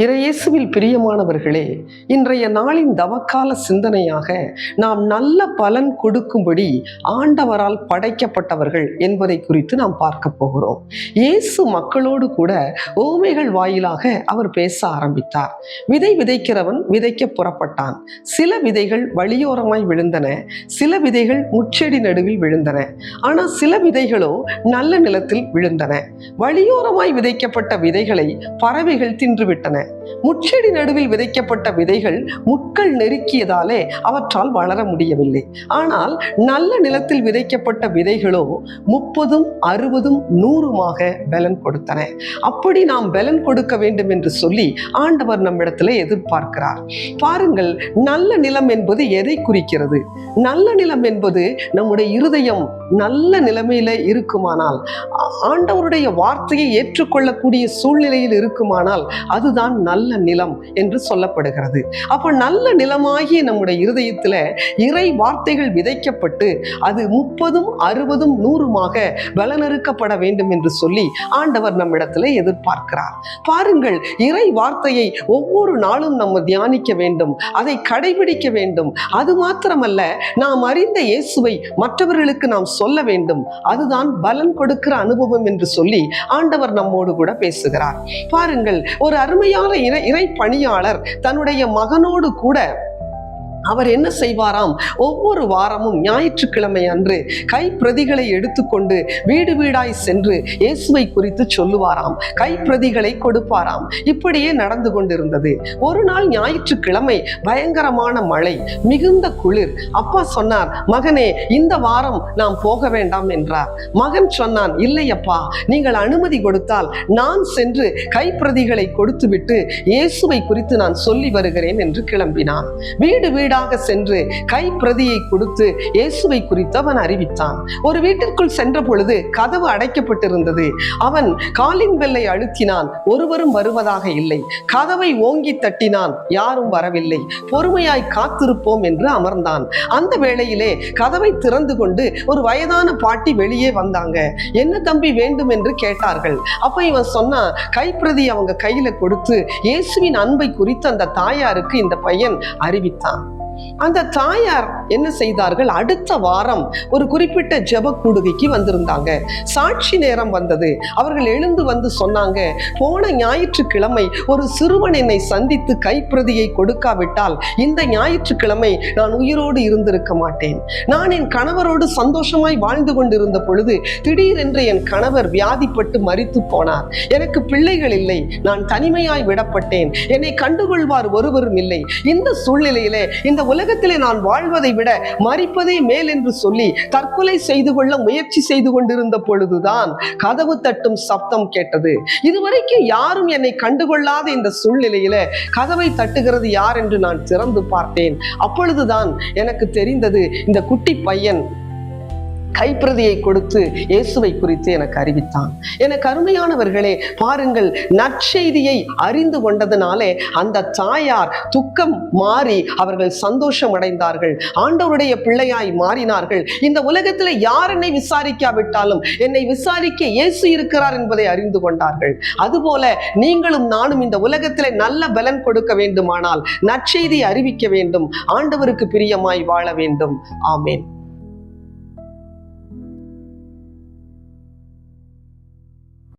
இறையேசுவில் பிரியமானவர்களே இன்றைய நாளின் தவக்கால சிந்தனையாக நாம் நல்ல பலன் கொடுக்கும்படி ஆண்டவரால் படைக்கப்பட்டவர்கள் என்பதை குறித்து நாம் பார்க்க போகிறோம். இயேசு மக்களோடு கூட ஓமைகள் வாயிலாக அவர் பேச ஆரம்பித்தார். விதை விதைக்கிறவன் விதைக்க புறப்பட்டான். சில விதைகள் வழியோரமாய் விழுந்தன. சில விதைகள் முச்செடி நடுவில் விழுந்தன. ஆனால் சில விதைகளோ நல்ல நிலத்தில் விழுந்தன. வழியோரமாய் விதைக்கப்பட்ட விதைகளை பறவைகள் தின்றுவிட்டன. முச்செடி நடுவில் விதைக்கப்பட்ட விதைகள் முட்கள் நெருக்கியதாலே அவற்றால் வளர முடியவில்லை. ஆனால் நல்ல நிலத்தில் விதைக்கப்பட்ட விதைகளோ முப்பதும் அறுபதும் நூறுமாக பலன் கொடுத்தன. அப்படி நாம் பலன் கொடுக்க வேண்டும் என்று சொல்லி ஆண்டவர் நம்மிடத்தில் எதிர்பார்க்கிறார். பாருங்கள் நல்ல நிலம் என்பது எதை குறிக்கிறது? நல்ல நிலம் என்பது நம்முடைய இருதயம் நல்ல நிலைமையில இருக்குமானால் ஆண்டவருடைய வார்த்தையை ஏற்றுக்கொள்ளக்கூடிய சூழ்நிலையில் இருக்குமானால் அதுதான் நல்ல நிலம் என்று சொல்லப்படுகிறது. அப்ப நல்ல நிலமாகிய நம்முடைய இருதயத்துல இறை வார்த்தைகள் விதைக்கப்பட்டு அது முப்பதும் அறுபதும் நூறுமாக பலனறுக்கப்பட வேண்டும் என்று சொல்லி ஆண்டவர் நம்மிடத்துல எதிர்பார்க்கிறார். பாருங்கள் இறை வார்த்தையை ஒவ்வொரு நாளும் நம்ம தியானிக்க வேண்டும் அதை கடைபிடிக்க வேண்டும். அது மாத்திரமல்ல நாம் அறிந்த இயேசுவை மற்றவர்களுக்கு நாம் சொல்ல வேண்டும். அதுதான் பலன் கொடுக்கிற அனுபவம் என்று சொல்லி ஆண்டவர் நம்மோடு கூட பேசுகிறார். பாருங்கள் ஒரு அருமையான இறை இறை பணியாளர் தன்னுடைய மகனோடு கூட அவர் என்ன செய்வாராம்? ஒவ்வொரு வாரமும் ஞாயிற்றுக்கிழமை அன்று கைப்பிரதிகளை எடுத்துக்கொண்டு வீடு வீடாய் சென்று இயேசுவை குறித்து சொல்லுவாராம். கைப்பிரதிகளை கொடுப்பாராம். இப்படியே நடந்து கொண்டிருந்தது. ஒரு நாள் ஞாயிற்றுக்கிழமை பயங்கரமான மழை மிகுந்த குளிர். அப்பா சொன்னார் மகனே இந்த வாரம் நாம் போக வேண்டாம் என்றார். மகன் சொன்னான் இல்லையப்பா நீங்கள் அனுமதி கொடுத்தால் நான் சென்று கைப்பிரதிகளை கொடுத்துவிட்டு இயேசுவை குறித்து நான் சொல்லி வருகிறேன் என்று கிளம்பினான். வீடு வீடாக சென்று கைப்பிரதியை கொடுத்து இயேசுவை குறித்து அவன் அறிவித்தான். ஒரு வீட்டிற்குள் சென்ற பொழுது கதவு அடைக்கப்பட்டிருந்தது. அவன் காலிங் பெல்லை அழுத்தினான். ஒருவரும் வருவதாக இல்லை. கதவை ஓங்கி தட்டினான். யாரும் வரவில்லை. பொறுமையாய் காத்திருப்போம் என்று அமர்ந்தான். அந்த வேளையிலே கதவை திறந்து கொண்டு ஒரு வயதான பாட்டி வெளியே வந்தாங்க. என்ன தம்பி வேண்டும் என்று கேட்டார்கள். அப்ப இவன் சொன்னா கைப்பிரதி அவங்க கையில கொடுத்து இயேசுவின் அன்பை குறித்து அந்த தாயாருக்கு இந்த பையன் அறிவித்தான். அந்த தாயார் என்ன செய்தார்கள்? அடுத்த வாரம் ஒரு குறிப்பிட்ட ஜெப கூடுகைக்கு வந்திருந்தாங்க. சாட்சி நேரம் வந்தது. அவர்கள் எழுந்து வந்து சொன்னாங்க போன ஞாயிற்றுக்கிழமை ஒரு சிறுவன் என்னை சந்தித்து கைப்பிரதியை கொடுக்காவிட்டால் இந்த ஞாயிற்றுக்கிழமை நான் உயிரோடு இருந்திருக்க மாட்டேன். நான் என் கணவரோடு சந்தோஷமாய் வாழ்ந்து கொண்டிருந்த பொழுது திடீரென்று என் கணவர் வியாதிப்பட்டு மறித்து போனார். எனக்கு பிள்ளைகள் இல்லை. நான் தனிமையாய் விடப்பட்டேன். என்னை கண்டுகொள்வார் ஒருவரும் இல்லை. இந்த சூழ்நிலையிலே இந்த இந்த உலகத்திலே நான் வாழ்வதை விட மறிப்பதே மேல் என்று சொல்லி தற்கொலை செய்து கொள்ள முயற்சி செய்து கொண்டிருந்த பொழுதுதான் கதவு தட்டும் சப்தம் கேட்டது. இதுவரைக்கும் யாரும் என்னை கண்டுகொள்ளாத இந்த சூழ்நிலையில கதவை தட்டுகிறது யார் என்று நான் திறந்து பார்த்தேன். அப்பொழுதுதான் எனக்கு தெரிந்தது இந்த குட்டி பையன் கைப்பிரதியை கொடுத்து இயேசுவை குறித்து எனக்கு அறிவித்தான். எனக்கு அருமையானவர்களே பாருங்கள் நற்செய்தியை அறிந்து கொண்டதனாலே அந்த தாயார் துக்கம் மாறி அவர்கள் சந்தோஷம் அடைந்தார்கள் ஆண்டவருடைய பிள்ளையாய் மாறினார்கள். இந்த உலகத்தில் யார் என்னை விசாரிக்காவிட்டாலும் என்னை விசாரிக்க இயேசு இருக்கிறார் என்பதை அறிந்து கொண்டார்கள். அதுபோல நீங்களும் நானும் இந்த உலகத்தில் நல்ல பலன் கொடுக்க வேண்டுமானால் நற்செய்தி அறிவிக்க வேண்டும். ஆண்டவருக்கு பிரியமாய் வாழ வேண்டும். ஆமேன்.